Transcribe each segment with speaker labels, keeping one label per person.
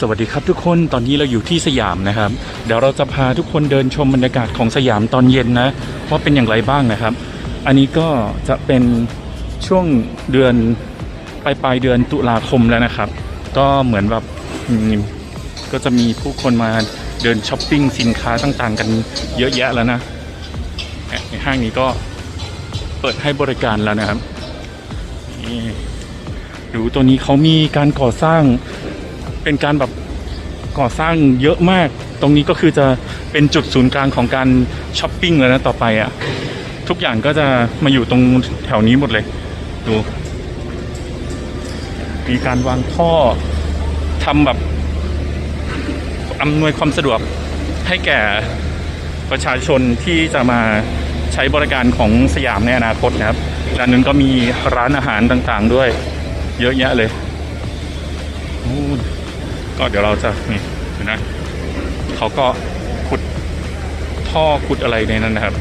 Speaker 1: สวัสดีครับทุกคนตอนนี้เราอยู่ที่สยามนะครับ เดี๋ยวเราจะพาทุกคนเดินชมบรรยากาศของสยามตอนเย็นนะว่าเป็นอย่างไรบ้างนะครับ อันนี้ก็จะเป็นช่วงเดือนปลายปลายเดือนตุลาคมแล้วนะครับ ก็เหมือนแบบก็จะมีผู้คนมาเดินช้อปปิ้งสินค้าต่างๆ กันเยอะแยะแล้วนะในห้างนี้ก็ เปิดให้บริการแล้วนะครับดูตัวนี้เขามีการก่อสร้างเป็นการแบบก่อสร้างเยอะมาก ตรงนี้ก็คือจะเป็นจุดศูนย์กลางของการช้อปปิ้งแล้วนะต่อไปอะ่ะ ทุกอย่างก็จะมาอยู่ตรงแถวนี้หมดเลย ดู มีการวางท่อทำแบบอำนวยความสะดวกให้แก่ประชาชนที่จะมา ใช้บริการของสยามในอนาคตนะครับด้านนั้นก็มีร้านอาหารต่างๆด้วย เยอะแยะเลยนู่นก็เดี๋ยวเราจะนี่เห็นะเขาก็ขุดท่อขุดอะไรในนั้นนะครับ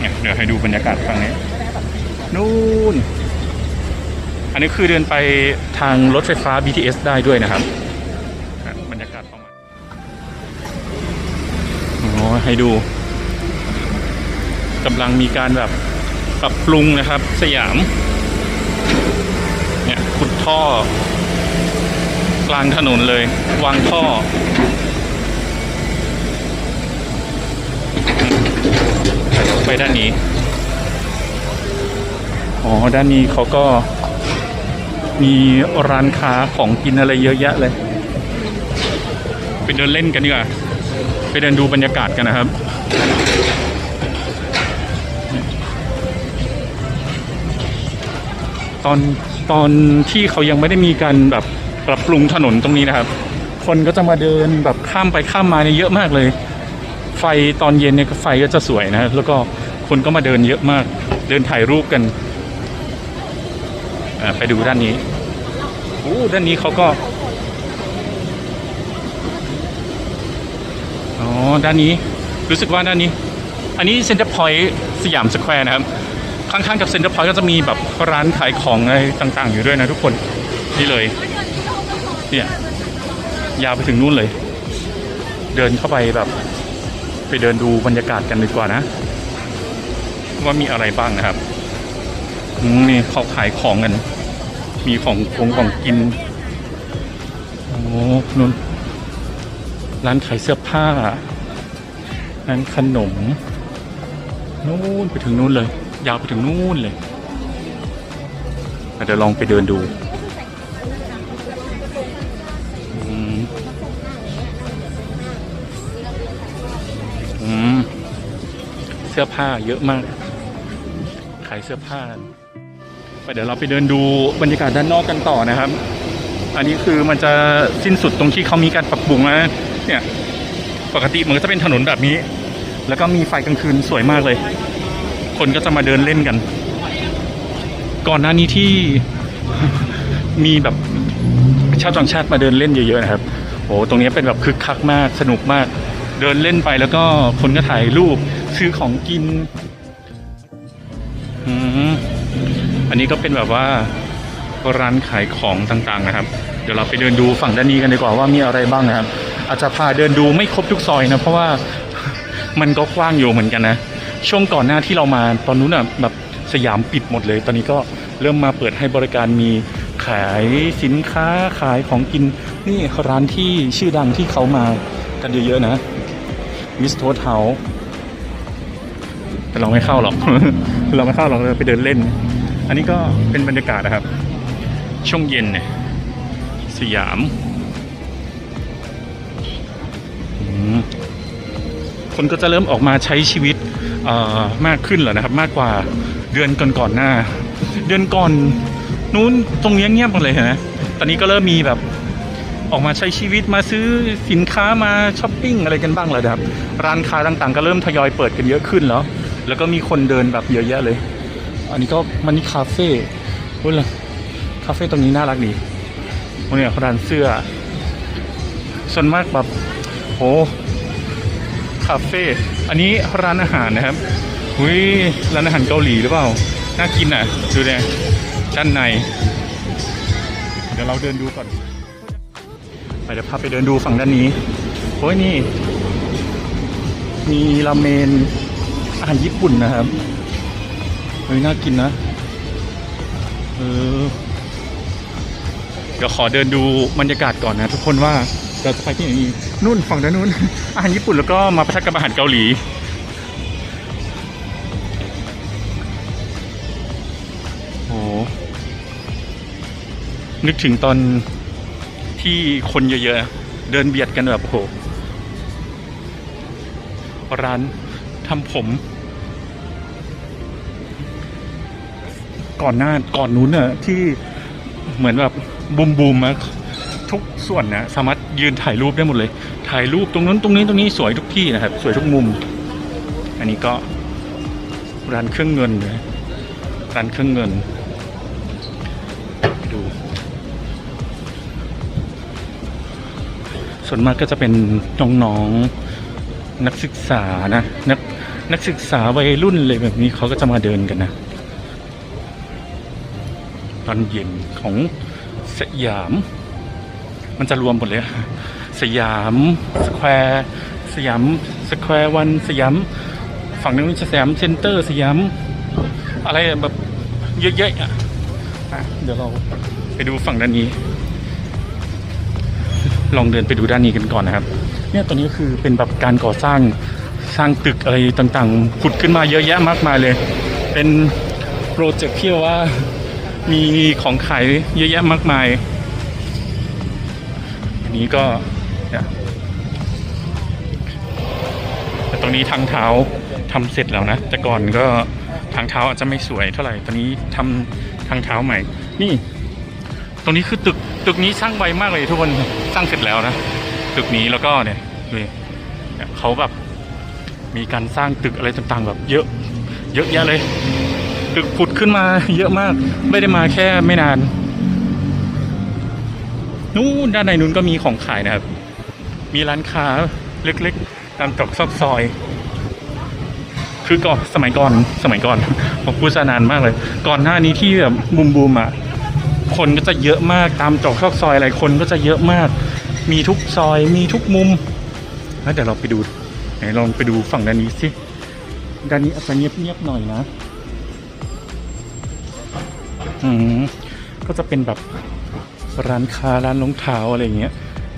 Speaker 1: เนี่ยเดี๋ยวให้ดูบรรยากาศฝั่งนี้นู่น อันนี้คือเดินไปทางรถไฟฟ้า BTS ได้ด้วยนะครับ บรรยากาศประมาณอ๋อให้ดู กำลังมีการแบบปรับปรุงนะครับ สยาม เนี่ยขุดท่อ กลางถนนเลย วางท่อ ไปด้านนี้ อ๋อ ด้านนี้เขาก็มีร้านค้าของกินอะไรเยอะแยะเลย ไปเดินเล่นกันดีกว่า ไปเดินดูบรรยากาศกันนะครับ ตอนตอนที่เขายังไม่ได้มีการแบบปรับปรุงถนนตรงนี้นะครับ คนก็จะมาเดินแบบข้ามไปข้ามมาเนี่ยเยอะมากเลย ไฟตอนเย็นเนี่ยไฟก็จะสวยนะแล้วก็คนก็มาเดินเยอะมาก เดินถ่ายรูปกันไปดูด้านนี้โอ้ด้านนี้เขาก็อ๋อด้านนี้รู้สึกว่าด้านนี้ อันนี้เซ็นเตอร์พอยต์สยามสแควร์นะครับ ข้างๆกับเซ็นเตอร์พอยต์ก็จะมีแบบร้านขายของอะไรต่างๆ อยู่ด้วยนะทุกคนนี่เลยเนี่ยยาวไปถึงนู่นเลย เดินเข้าไปแบบไปเดินดูบรรยากาศกันดีกว่านะ ว่ามีอะไรบ้างนะครับนี่เขาขายของกัน มีของคงของกินโอ้นู่นร้านขายเสื้อผ้าร้านขนมนู่นไปถึงนู่นเลย ยาวไปถึงนู่นเลยเดี๋ยวลองไปเดินดูเสื้อผ้าเยอะมาก ขายเสื้อผ้าไปเดี๋ยวเราไปเดินดูบรรยากาศด้านนอกกันต่อนะครับ อันนี้คือมันจะสิ้นสุดตรงที่เขามีการปรับปรุงนะเนี่ย ปกติมันก็จะเป็นถนนแบบนี้ แล้วก็มีไฟกลางคืนสวยมากเลย คนก็จะมาเดินเล่นกัน ก่อนหน้านี้ที่มีแบบชาวต่างชาติมาเดินเล่นเยอะๆนะครับโอ้ตรงนี้เป็นแบบคึกคักมากสนุกมาก เดินเล่นไปแล้วก็คนก็ถ่ายรูปซื้อของกินอือันนี้ก็เป็นแบบว่าร้านขายของต่างๆนะครับ เดี๋ยวเราไปเดินดูฝั่งด้านนี้กันดีกว่าว่ามีอะไรบ้างนะครับ อาจจะพาเดินดูไม่ครบทุกซอยนะ เพราะว่ามันก็กว้างอยู่เหมือนกันนะ ช่วงก่อนหน้าที่เรามาตอนนู้นอะแบบสยามปิดหมดเลย ตอนนี้ก็เริ่มมาเปิดให้บริการมีขายสินค้าขายของกินนี่ร้านที่ชื่อดังที่เขามากันเยอะๆนะมิสโทเฮาแต่เราไม่เข้าหรอก เราไม่เข้าหรอกเราไปเดินเล่น อันนี้ก็เป็นบรรยากาศนะครับ ช่วงเย็นเนี่ยสยาม คนก็จะเริ่มออกมาใช้ชีวิต มากขึ้นแล้วนะครับ มากกว่าเดือนก่อนๆหน้า เดือนก่อนนู้นตรงเนี้เงียบหมดเลยนไหมตอนนี้ก็เริ่มมีแบบออกมาใช้ชีวิตมาซื้อสินค้ามาช้อปปิ้งอะไรกันบ้างแล้วครับ ร้านค้าต่างๆ ก็เริ่มทยอยเปิดกันเยอะขึ้นแล้ว แล้วก็มีคนเดินแบบเยอะแยะเลย อันนี้ก็มันนี่คาเฟ่พูดเลยคาเฟ่ตรงนี้น่ารักดีวันนี้ร้านเสื้อ ส่วนมากแบบโห คาเฟ่อันนี้ร้านอาหารนะครับอุ้ยร้านอาหารเกาหลีหรือเปล่า น่ากินอะ ดูเนี่ยด้านใน เดี๋ยวเราเดินดูก่อน ไปเดี๋ยวพาไปเดินดูฝั่งด้านนี้โอ้ยนี่ มีราเมนอาหารญี่ปุ่นนะครับเฮ้ยน่ากินนะ เออ เดี๋ยวขอเดินดูบรรยากาศก่อนนะทุกคนว่า เราจะไปที่ไหนดีนู่นฝั่งด้านนู้นอาหารญี่ปุ่นแล้วก็มาประชันกับอาหารเกาหลีโอ้นึกถึงตอนที่คนเยอะๆ เดินเบียดกันแบบโอ้โหร้านทำผม ก่อนหน้าก่อนนู้นน่ะที่เหมือนแบบบูมบูมมา ทุกส่วนนะสามารถยืนถ่ายรูปได้หมดเลย ถ่ายรูปตรงนู้นตรงนี้ตรงนี้สวยทุกที่นะครับ สวยทุกมุม อันนี้ก็ร้านเครื่องเงินนะร้านเครื่องเงินดู ส่วนมากก็จะเป็นน้องๆนักศึกษานะนักนักศึกษาวัยรุ่นเลยแบบนี้เขาก็จะมาเดินกันนะตอนเย็นของสยาม มันจะรวมหมดเลยอะสยามสแควร์สยามสแควร์วันสยามฝั่งนึงสยามเซ็นเตอร์สยามอะไรแบบเยอะแยะอะเดี๋ยวเราไปดูฝั่งด้านนี้ ลองเดินไปดูด้านนี้กันก่อนนะครับ เนี่ยตอนนี้ก็คือเป็นแบบการก่อสร้างสร้างตึกอะไรต่างๆผุดขึ้นมาเยอะแยะมากมายเลย เป็นโปรเจกต์ที่ว่ามีของขายเยอะแยะมากมาย อันนี้ก็เนี่ยแต่ตรงนี้ทางเท้าทำเสร็จแล้วนะ แต่ก่อนก็ทางเท้าอาจจะไม่สวยเท่าไหร่ ตอนนี้ทำทางเท้าใหม่ นี่ ตรงนี้คือตึกตึกนี้สร้างไวมากเลยทุกคนสร้างเสร็จแล้วนะตึกนี้แล้วก็เนี่ยดูดิเนี่ยเขาแบบมีการสร้างตึกอะไรต่างๆ แบบเยอะ เยอะแยะเลย ตึกผุดขึ้นมาเยอะมาก ไม่ได้มาแค่ไม่นาน นู้นด้านในนู้นก็มีของขายนะครับ มีร้านค้าเล็กๆ ตามตรอกซอกซอย คือก่อนสมัยก่อนสมัยก่อนผมพูดซะนานมากเลย ก่อนหน้านี้ที่แบบบูมบูมๆอะคนก็จะเยอะมากตามตรอกซอกซอยอะไรคนก็จะเยอะมาก มีทุกซอยมีทุกมุมแล้วเดี๋ยวเราไปดูไหนลองไปดูฝั่งด้านนี้สิด้านนี้อาจจะเงียบๆหน่อยนะ อืมก็จะเป็นแบบ ร้านค้าร้านรองเท้าอะไรอย่างเงี้ย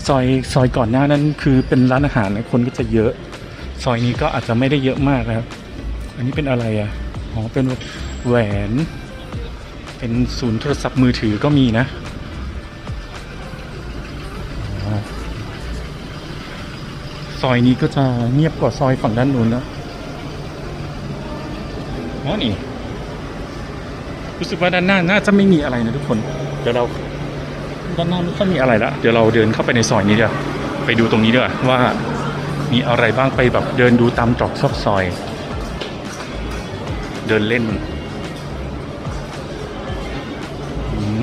Speaker 1: ซอยซอยก่อนหน้านั้นคือเป็นร้านอาหารนะคนก็จะเยอะ ซอยนี้ก็อาจจะไม่ได้เยอะมากนะครับ อันนี้เป็นอะไรอะอ๋อเป็นแหวน เป็นศูนย์โทรศัพท์มือถือก็มีนะซอยนี้ก็จะเงียบกว่าซอยฝั่งด้านนู้นนะอ๋อนี่ รู้สึกว่าด้านหน้าน่าจะไม่มีอะไรนะทุกคน เดี๋ยวเรา ด้านหน้าไม่ค่อยมีอะไรละเดี๋ยวเราเดินเข้าไปในซอยนี้เดี๋ยวไปดูตรงนี้เดี๋ยวาว่ามีอะไรบ้างไปแบบเดินดูตามตรอกซอกซอย เดินเล่นอืม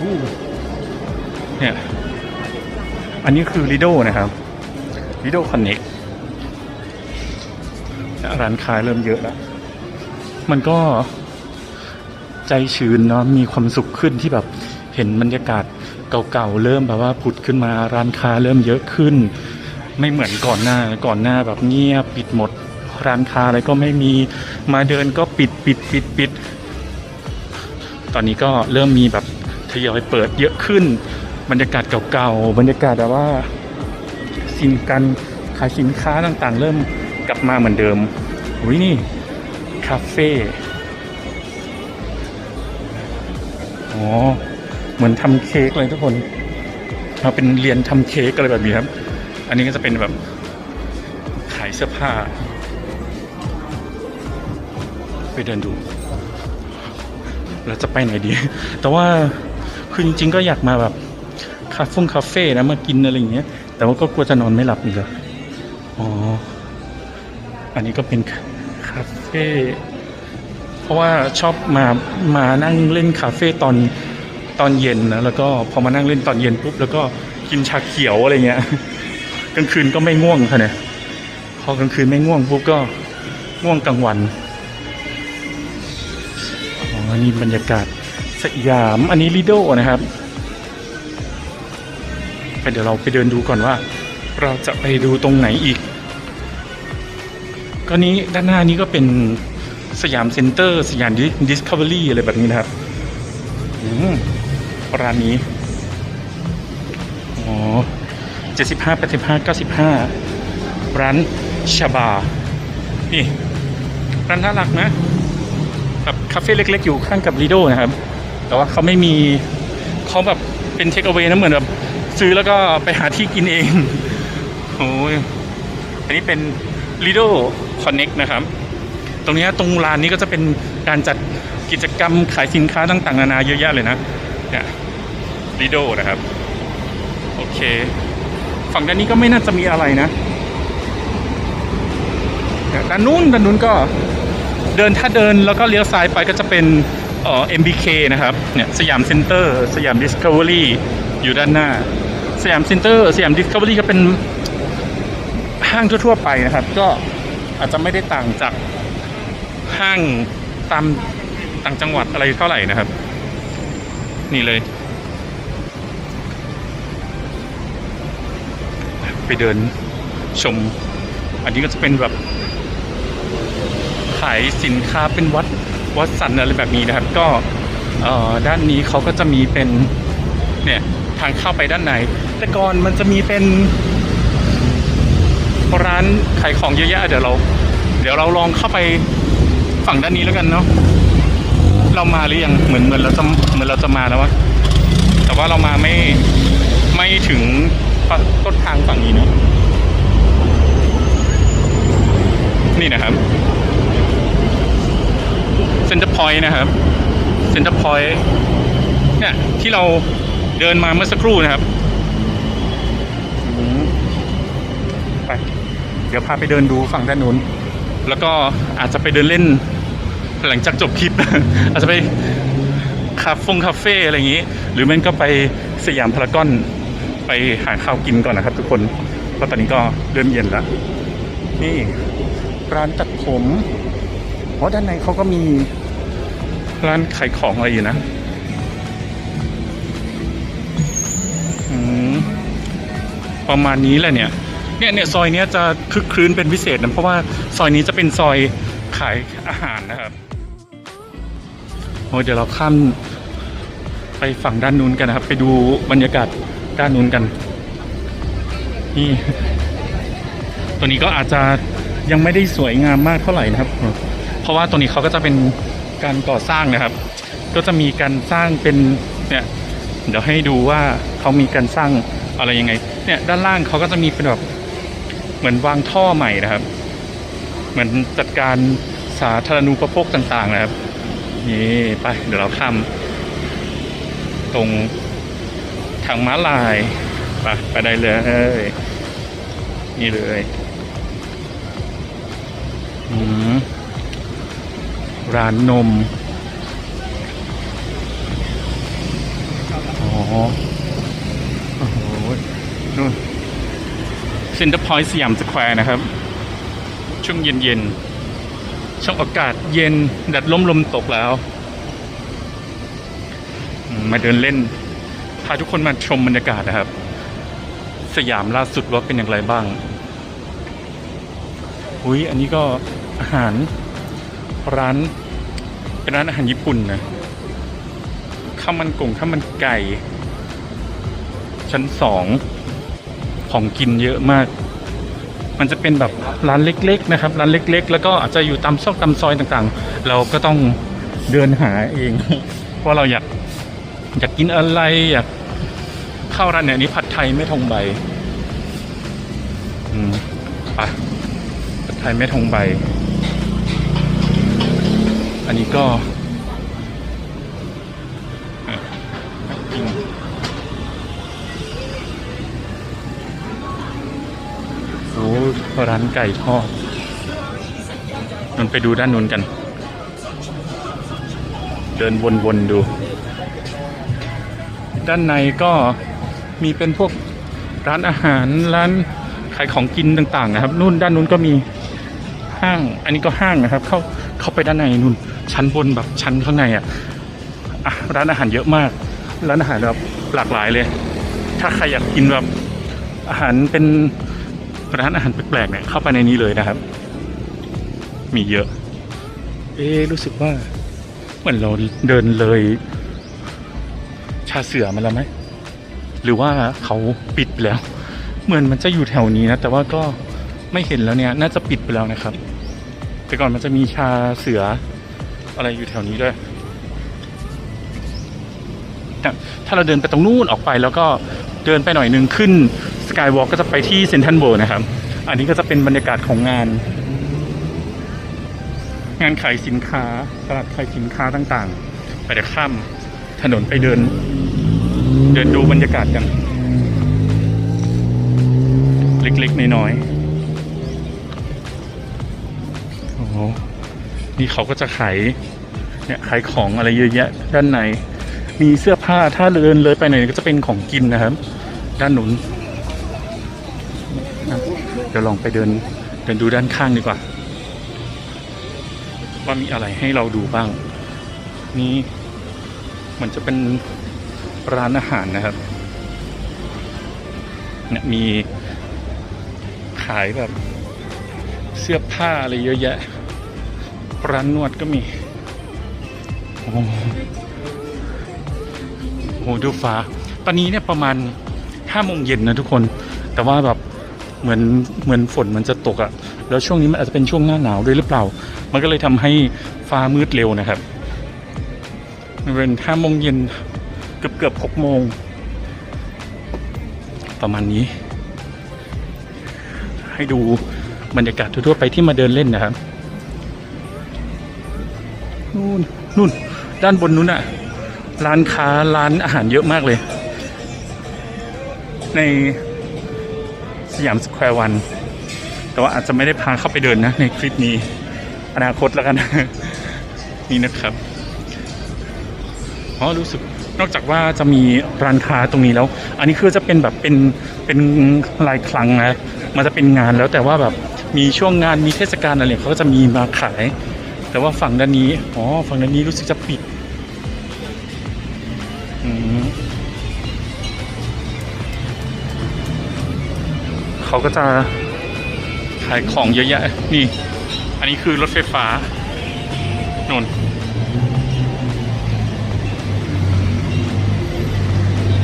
Speaker 1: อู้เนี่ยอันนี้คือ Lido นะครับ Lido Connect ร้านค้าเริ่มเยอะแล้ว มันก็ใจชื้นเนาะมีความสุขขึ้นที่แบบ เห็นบรรยากาศเก่าๆเริ่มแบบว่าผุดขึ้นมาร้านค้าเริ่มเยอะขึ้น ไม่เหมือนก่อนหน้าก่อนหน้าแบบเงียบปิดหมด ร้านค้าอะไรก็ไม่มีมาเดินก็ปิดปิดปิดปิดตอนนี้ก็เริ่มมีแบบทยอยเปิดเยอะขึ้น บรรยากาศเก่าๆบรรยากาศแบบว่าสินกันขายสินค้าต่างๆ เริ่มกลับมาเหมือนเดิมอุ้ยนี่คาเฟ่อ๋อ เหมือนทำเค้กเลยทุกคนเราเป็นเรียนทำเค้กอะไรแบบนี้ครับ อันนี้ก็จะเป็นแบบขายเสื้อผ้า ไปเดินดูเราจะไปไหนดี แต่ว่าคือจริง ๆ ก็อยากมาแบบคาเฟ่คาเฟ่นะมากินอะไรอย่างเงี้ย แต่ว่าก็กลัวจะนอนไม่หลับอีกเลยอ๋อ อันนี้ก็เป็นคาเฟ่ เพราะว่าชอบมา มานั่งเล่นคาเฟ่ตอน ตอนเย็นนะแล้วก็พอมานั่งเล่นตอนเย็นปุ๊บแล้วก็กินชาเขียวอะไรเงี้ยกลางคืนก็ไม่ง่วงค่ะเนี่ยพอกลางคืนไม่ง่วงปุ๊บก็ง่วงกลางวันอ๋อนนี้บรรยากาศสยามอันนี้ลิโดนะครับไปเดี๋ยวเราไปเดินดูก่อนว่า เราจะไปดูตรงไหนอีก ก็นี้ด้านหน้านี้ก็เป็นสยามเซ็นเตอร์ สยามดิสคัฟเวอรี่อะไรแบบนี้นะครับ อืม ร้านนี้อ๋อเจ็ดสิบห้าแปดสิบห้าเก้าสิบห้าร้านชาบา นี่ ร้านน่ารักนะแบบคาเฟ่เล็ก ๆ อยู่ข้างกับลีโดนะครับ แต่ว่าเขาไม่มีเขาแบบเป็นเทคเอา a y นะเหมือนแบบซื้อแล้วก็ไปหาที่กินเองโอ้ยอันนี้เป็น Lido Connect นะครับ ตรงนี้ตรงลานนี้ก็จะเป็นการจัดกิจกรรมขายสินค้าต่างๆ นานาเยอะแยะเลยนะ เนี่ย Lido นะครับ โอเค ฝั่งด้านนี้ก็ไม่น่าจะมีอะไรนะด้านนู้นด้านนู้นก็เดินถ้าเดินแล้วก็เลี้ยวซ้ายไปก็จะเป็นเอ่อ MBK นะครับเนี่ยสยามเซ็นเตอร์ สยามดิสคัฟเวอรี่อยู่ด้านหน้า สยามเซ็นเตอร์สยามดิสคัฟเวอรี่ก็เป็นห้างทั่ว ๆ ไปนะครับ ก็อาจจะไม่ได้ต่างจากห้างตามต่างจังหวัดอะไรเท่าไหร่นะครับ นี่เลย ไปเดินชม อันนี้ก็จะเป็นแบบ ขายสินค้าเป็นวัดวัดสันอะไรแบบนี้นะครับ ก็ด้านนี้เขาก็จะมีเป็นเนี่ยทางเข้าไปด้านใน แต่ก่อนมันจะมีเป็นร้านขายของเยอะแยะเดี๋ยวเรา เดี๋ยวเราลองเข้าไปฝั่งด้านนี้แล้วกันเนาะ เรามาหรือยังเหมือนเหมือนเราจะเหมือนเราจะมาแล้ววะแต่ว่าเรามาไม่ไม่ถึงต้นทางฝั่งนี้นะนี่นะครับเซ็นเตอร์พอยต์นะครับเซ็นเตอร์พอยต์เนี่ยที่เราเดินมาเมื่อสักครู่นะครับไปเดี๋ยวพาไปเดินดูฝั่งด้านนู้นแล้วก็อาจจะไปเดินเล่น หลังจากจบคลิป อาจจะไปคาเฟงคาเฟ่อะไรอย่างนี้ หรือแม่นก็ไปสยามพารากอนไปหาข้าวกินก่อนนะครับ ทุกคนเพราะตอนนี้ก็เริ่มเย็นแล้ว นี่ร้านตัดผมเพราะด้านในเขาก็มีร้านขายของอะไรอยู่นะประมาณนี้แหละเนี่ย เนี่ยเนี่ยซอยเนี้ยจะคึกครื้นเป็นพิเศษนะเพราะว่าซอยนี้จะเป็นซอยขายอาหารนะครับ โอ้เดี๋ยวเราข้ามไปฝั่งด้านนู้นกันนะครับ ไปดูบรรยากาศด้านนู้นกัน นี่ ตัวนี้ก็อาจจะยังไม่ได้สวยงามมากเท่าไหร่นะครับ เพราะว่าตัวนี้เขาก็จะเป็นการก่อสร้างนะครับ ก็จะมีการสร้างเป็นเนี่ยเดี๋ยวให้ดูว่าเขามีการสร้างอะไรยังไง เนี่ยด้านล่างเขาก็จะมีเป็นแบบเหมือนวางท่อใหม่นะครับ เหมือนจัดการสาธารณูปโภคต่างๆนะครับ นี่ไปเดี๋ยวเราข้ามตรงทางม้าลายไปไปได้เลยนี่เลยอร้านนมอ๋อโอ้โหนู่นเซ็นเตอร์พอยต์สยามสแควร์นะครับ ช่วงเย็นๆ ช่วงอากาศเย็นแดดล่มลมตกแล้วมมาเดินเล่น พาทุกคนมาชมบรรยากาศนะครับ สยามล่าสุดว่าเป็นอย่างไรบ้างอุ้ยอันนี้ก็อาหารร้านเป็นร้านอาหารญี่ปุ่นนะข้าวมันกงข้าวมันไก่ ชั้นสองของกินเยอะมาก มันจะเป็นแบบร้านเล็กๆนะครับร้านเล็ก ๆ แล้วก็อาจจะอยู่ตามซอกตามซอยต่างๆ เราก็ต้องเดินหาเองว่าเราอยากอยากกินอะไรอยากเข้าร้านไหนนนี้ผัดไทยไม่ทงใบอืมไปผัดไทยไม่ทงใบ อันนี้ก็ ร้านไก่ทอดนนไปดูด้านนู้นกัน เดินวนๆดู ด้านในก็มีเป็นพวกร้านอาหารร้านขายของกินต่างๆนะครับ นู่นด้านนู้นก็มีห้าง อันนี้ก็ห้างนะครับ เข้าเข้าไปด้านในนู่นชั้นบนแบบชั้นข้างในอะอะร้านอาหารเยอะมาก ร้านอาหารแบบหลากหลายเลย ถ้าใครอยากกินแบบอาหารเป็น ร้านอาหารแปลกๆเนี่ยเข้าไปในนี้เลยนะครับ มีเยอะ เอ๊รู้สึกว่าเหมือนเราเดินเลย ชาเสือมาแล้วไหมหรือว่าเขาปิดไปแล้ว เหมือนมันจะอยู่แถวนี้นะ แต่ว่าก็ไม่เห็นแล้วเนี่ย น่าจะปิดไปแล้วนะครับ แต่ก่อนมันจะมีชาเสืออะไรอยู่แถวนี้ด้วยถ้าเราเดินไปตรงนู้นออกไปแล้วก็เดินไปหน่อยนึงขึ้น กายวอล์กก็จะไปที่เซนทันโบนะครับ อันนี้ก็จะเป็นบรรยากาศของงาน งานขายสินค้าตลาดขายสินค้าต่างๆ ไปเดี๋ยวข้ามถนนไปเดิน เดินดูบรรยากาศกัน เล็กๆน้อยๆโอ้นี่เขาก็จะขายเนี่ยขายของอะไรเยอะแยะ ด้านในมีเสื้อผ้าถ้าเดินเลยไปหน่อยก็จะเป็นของกินนะครับ ด้านหนุน เดี๋ยวลองไปเดินเดินดูด้านข้างดีกว่า ว่ามีอะไรให้เราดูบ้าง นี่มันจะเป็นร้านอาหารนะครับเนี่ยมีขายแบบเสื้อผ้าอะไรเยอะแยะ ร้านนวดก็มี โอ้โหโอ้โหดูฟ้า ตอนนี้เนี่ยประมาณห้าโมงเย็นนะทุกคน แต่ว่าแบบ เหมือนเหมือนฝนมันจะตกอะแล้วช่วงนี้มันอาจจะเป็นช่วงหน้าหนาวด้วยหรือเปล่า มันก็เลยทำให้ฟ้ามืดเร็วนะครับมันเป็นห้าโมงเย็นเกือบเกือบหกโมง ประมาณนี้ ให้ดูบรรยากาศทั่วๆไปที่มาเดินเล่นนะครับนู่นนู่นด้านบนนู้นอะร้านค้าร้านอาหารเยอะมากเลย ใน สยามสแควร์วัน แต่ว่าอาจจะไม่ได้พาเข้าไปเดินนะ ในคลิปนี้ อนาคตแล้วกัน นี่นะครับอ๋อรู้สึกนอกจากว่าจะมีร้านค้าตรงนี้แล้ว อันนี้คือจะเป็นแบบเป็นเป็นลายคลังนะ มันจะเป็นงานแล้วแต่ว่าแบบมีช่วงงานมีเทศกาลอะไรเขาก็จะมีมาขาย แต่ว่าฝั่งด้านนี้ อ๋อ ฝั่งด้านนี้รู้สึกจะปิด อืม เขาก็จะขายของเยอะแยะนี่ อันนี้คือรถไฟฟ้านน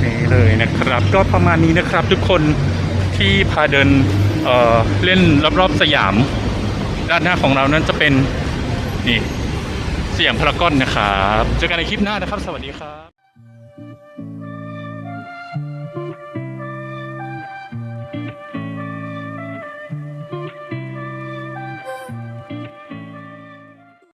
Speaker 1: นี่เลยนะครับ ก็ประมาณนี้นะครับทุกคนที่พาเดินเอ่อเล่นรอบๆสยาม ด้านหน้าของเรานั้นจะเป็นนี่สยามพารากอนนะครับ เจอกันในคลิปหน้านะครับ สวัสดีครับ